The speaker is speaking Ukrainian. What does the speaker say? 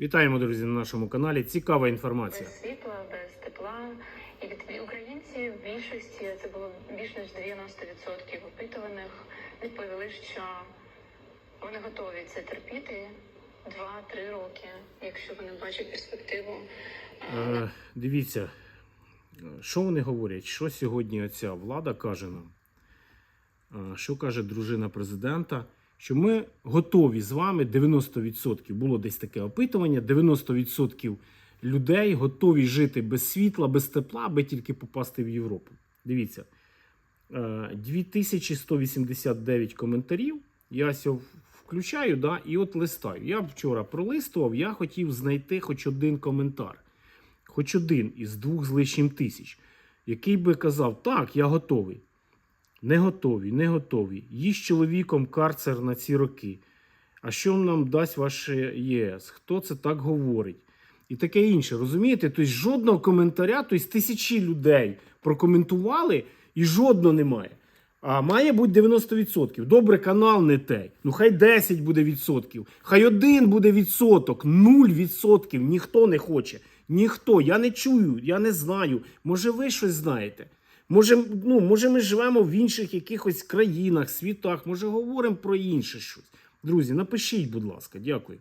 Вітаємо, друзі, на нашому каналі. Цікава інформація. без світла, без тепла. І від українців в більшості це було більш ніж 90% опитуваних відповіли, що вони готові це терпіти 2-3 роки, якщо вони бачать перспективу. е, дивіться, що вони говорять, що сьогодні оця влада каже нам, Е, що каже дружина президента, що ми готові з вами 90%. Було десь таке опитування: 90% людей готові жити без світла, без тепла, аби тільки попасти в Європу. Дивіться, е, 2189 коментарів. Я сьо включаю, да, і от листаю. Я вчора пролистував, я хотів знайти хоч один коментар, хоч один із двох з лишнім тисяч, який би казав: так, я готовий. Не готові, не готові. Їсть чоловіком карцер на ці роки. А що нам дасть ваше ЄС? Хто це так говорить? І таке інше. Розумієте? Тобто жодного коментаря, тобто тисячі людей прокоментували і жодного немає. А має бути 90%. Добре, канал не той. Ну хай 10 буде відсотків, хай один буде відсоток, 0 відсотків. Ніхто не хоче. Ніхто. Я не чую, я не знаю. Може, ви щось знаєте? Може, ну, може, ми живемо в інших якихось країнах, світах, може, говоримо про інше щось. Друзі, напишіть, будь ласка, дякую.